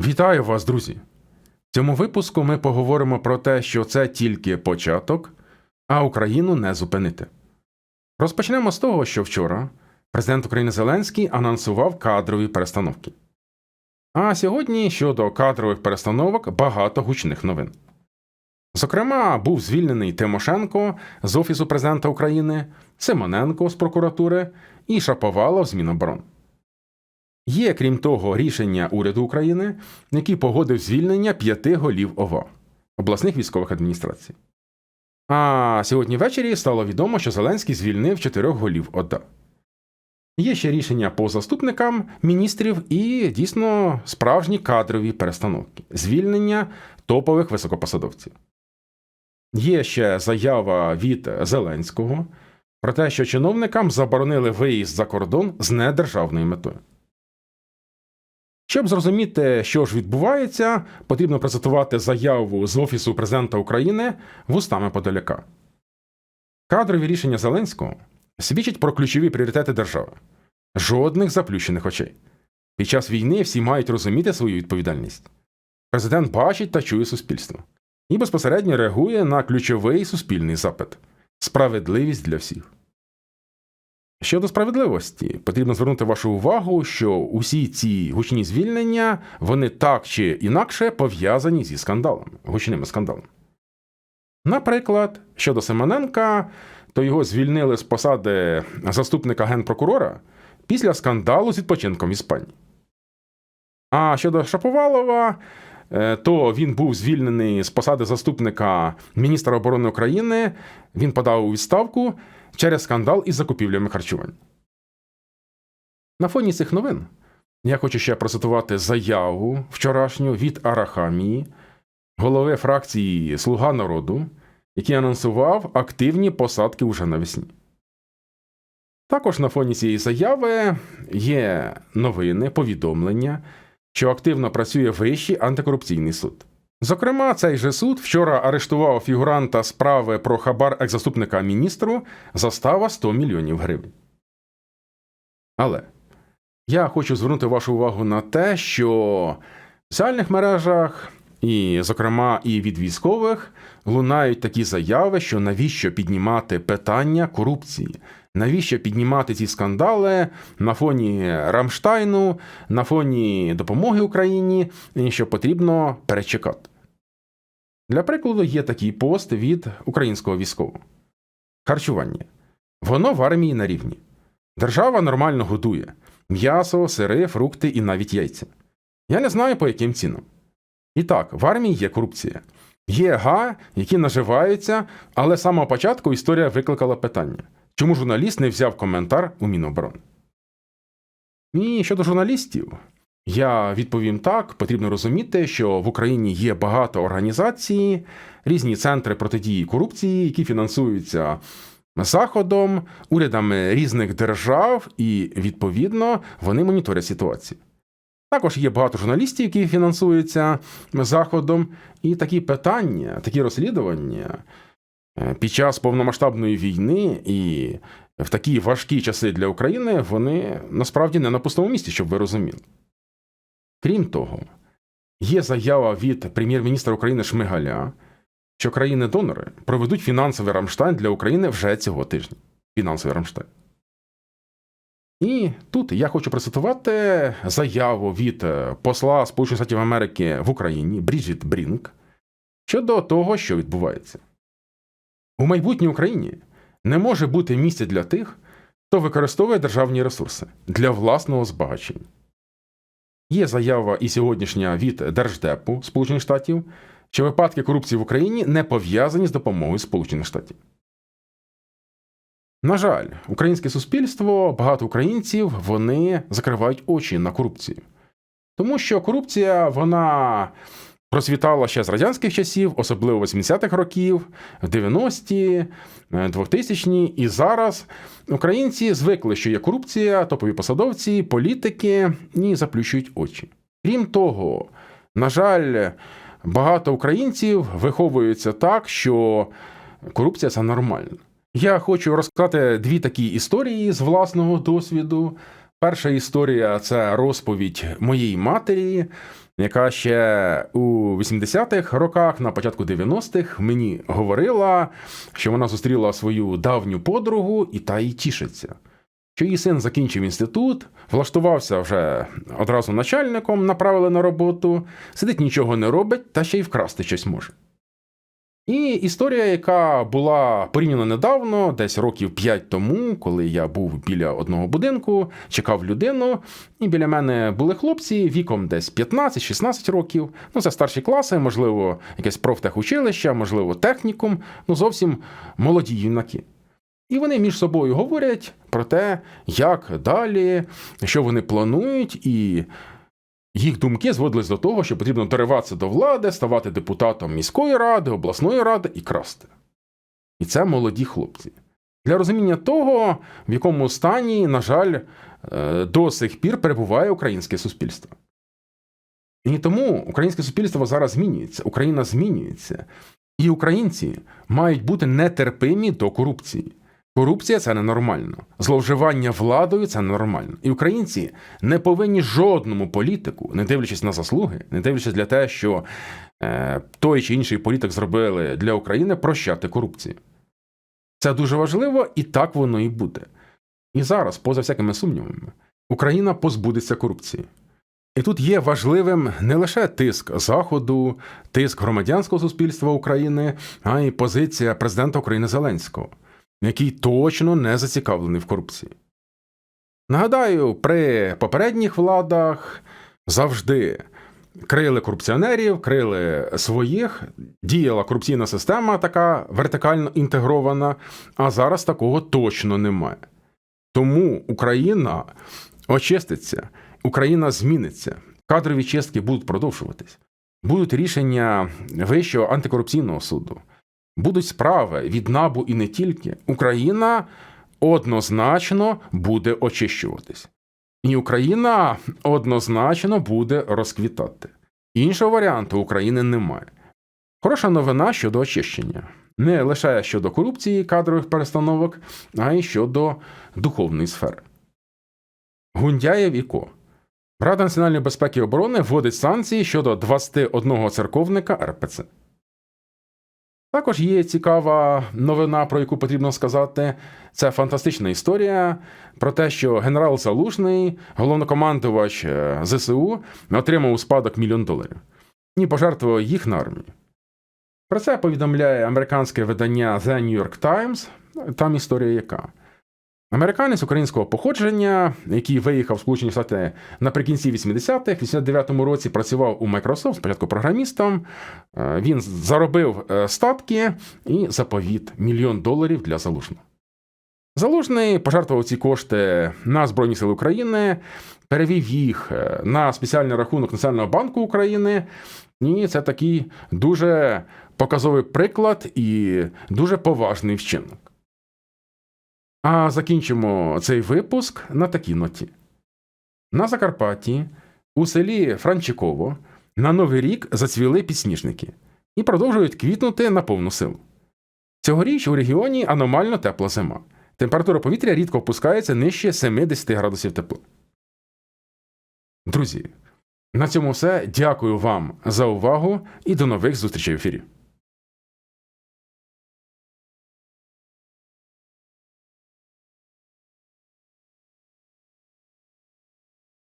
Вітаю вас, друзі! В цьому випуску ми поговоримо про те, що це тільки початок, а Україну не зупинити. Розпочнемо з того, що вчора президент України Зеленський анонсував кадрові перестановки. А сьогодні щодо кадрових перестановок багато гучних новин. Зокрема, був звільнений Тимошенко з Офісу президента України, Симоненко з прокуратури і Шаповалов з Міноборон. Є, крім того, рішення уряду України, який погодив звільнення п'яти голів ОВА обласних військових адміністрацій. А сьогодні ввечері стало відомо, що Зеленський звільнив чотирьох голів ОДА. Є ще рішення по заступникам міністрів і дійсно справжні кадрові перестановки, звільнення топових високопосадовців. Є ще заява від Зеленського про те, що чиновникам заборонили виїзд за кордон з недержавною метою. Щоб зрозуміти, що ж відбувається, потрібно процитувати заяву з Офісу президента України вустами Подоляка. Кадрові рішення Зеленського свідчать про ключові пріоритети держави. Жодних заплющених очей. Під час війни всі мають розуміти свою відповідальність. Президент бачить та чує суспільство і безпосередньо реагує на ключовий суспільний запит справедливість для всіх. Щодо справедливості, потрібно звернути вашу увагу, що усі ці гучні звільнення вони так чи інакше пов'язані зі скандалами, гучними скандалами. Наприклад, щодо Семененка, то його звільнили з посади заступника генпрокурора після скандалу з відпочинком в Іспанії. А щодо Шаповалова, е, то він був звільнений з посади заступника міністра оборони України. Він подав у відставку через скандал із закупівлями харчувань. На фоні цих новин я хочу ще процитувати заяву вчорашню від Арахамії, голови фракції Слуга народу, який анонсував активні посадки уже навесні. Також на фоні цієї заяви є новини, повідомлення, що активно працює Вищий антикорупційний суд. Зокрема, цей же суд вчора арештував фігуранта справи про хабар екс-заступника міністру застава 100 мільйонів гривень. Але я хочу звернути вашу увагу на те, що в соціальних мережах, і, зокрема, і від військових лунають такі заяви, що навіщо піднімати питання корупції, навіщо піднімати ці скандали на фоні Рамштайну, на фоні допомоги Україні, що потрібно перечекати. Для прикладу, є такий пост від українського військового. Харчування. Воно в армії на рівні. Держава нормально годує м'ясо, сири, фрукти і навіть яйця. Я не знаю, по яким цінам. І так, в армії є корупція. Є га, які наживаються, але з самого початку історія викликала питання, чому журналіст не взяв коментар у Міноборони. І щодо журналістів, я відповім так: потрібно розуміти, що в Україні є багато організацій, різні центри протидії корупції, які фінансуються Заходом, урядами різних держав, і, відповідно, вони моніторять ситуацію. Також є багато журналістів, які фінансуються Заходом, і такі питання, такі розслідування під час повномасштабної війни і в такі важкі часи для України вони насправді не на пустому місці, щоб ви розуміли. Крім того, є заява від прем'єр-міністра України Шмигаля, що країни-донори проведуть фінансовий Рамштайн для України вже цього тижня. Фінансовий Рамштайн. І тут я хочу процитувати заяву від е, посла Сполучених Штатів Америки в Україні Бріджіт Брінк щодо того, що відбувається. У майбутній Україні не може бути місця для тих, хто використовує державні ресурси для власного збагачення. Є заява і сьогоднішня від Держдепу Сполучених Штатів, що випадки корупції в Україні не пов'язані з допомогою Сполучених Штатів. На жаль, українське суспільство, багато українців вони закривають очі на корупцію. Тому що корупція вона процвітала ще з радянських часів, особливо 80-х років, 90-ті, 2000-ті, і зараз українці звикли, що є корупція, топові посадовці, політики і заплющують очі. Крім того, на жаль, багато українців виховуються так, що корупція це нормально. Я хочу розказати дві такі історії з власного досвіду. Перша історія це розповідь моєї матері, яка ще у 80-х роках, на початку 90-х, мені говорила, що вона зустріла свою давню подругу і та й тішиться. Що її син закінчив інститут, влаштувався вже одразу начальником, направили на роботу, сидить нічого не робить, та ще й вкрасти щось може. І історія, яка була порівняно недавно, десь років 5 тому, коли я був біля одного будинку, чекав людину, і біля мене були хлопці віком десь 15-16 років. Ну, це старші класи, можливо, якесь профтехучилище, можливо, технікум, ну зовсім молоді юнаки. І вони між собою говорять про те, як далі, що вони планують, і їх думки зводились до того, що потрібно дориватися до влади, ставати депутатом міської ради, обласної ради і красти. І це молоді хлопці. Для розуміння того, в якому стані, на жаль, е, до сих пір перебуває українське суспільство. І тому українське суспільство зараз змінюється, Україна змінюється, і українці мають бути нетерпимі до корупції. Корупція це ненормально. Зловживання владою це нормально. І українці не повинні жодному політику, не дивлячись на заслуги, не дивлячись для те, що е, той чи інший політик зробили для України, прощати корупцію. Це дуже важливо, і так воно і буде. І зараз, поза всякими сумнівами, Україна позбудеться корупції. І тут є важливим не лише тиск Заходу, тиск громадянського суспільства України, а й позиція президента України Зеленського який точно не зацікавлений в корупції. Нагадаю, при попередніх владах завжди крили корупціонерів, крили своїх, діяла корупційна система, така вертикально інтегрована, а зараз такого точно немає. Тому Україна очиститься, Україна зміниться, кадрові чистки будуть продовжуватись, будуть рішення Вищого антикорупційного суду будуть справи від набу і не тільки, Україна однозначно буде очищуватись. І Україна однозначно буде розквітати. Іншого варіанту України немає. Хороша новина щодо очищення. Не лише щодо корупції кадрових перестановок, а й щодо духовної сфери. Гундяєв і Ко. Рада національної безпеки і оборони вводить санкції щодо 21 церковника РПЦ. Також є цікава новина, про яку потрібно сказати. Це фантастична історія про те, що генерал Залужний, головнокомандувач е, ЗСУ, отримав у спадок мільйон доларів і пожертвував їх на армію. Про це повідомляє американське видання The New York Times. Там історія яка. Американець українського походження, який виїхав в Сполучені Штати наприкінці 80-х, в 89-му році працював у Microsoft, спочатку програмістом. Е, він заробив е, статки і заповіт мільйон доларів для залужного. Залужний пожертвував ці кошти на Збройні Сили України, перевів їх е, на спеціальний рахунок Національного банку України. І це такий дуже показовий приклад і дуже поважний вчинок. А закінчимо цей випуск на такій ноті. На Закарпатті, у селі Франчиково, на Новий рік зацвіли підсніжники і продовжують квітнути на повну силу. Цьогоріч у регіоні аномально тепла зима. Температура повітря рідко опускається нижче 70 градусів тепла. Друзі, на цьому все. Дякую вам за увагу і до нових зустрічей в ефірі.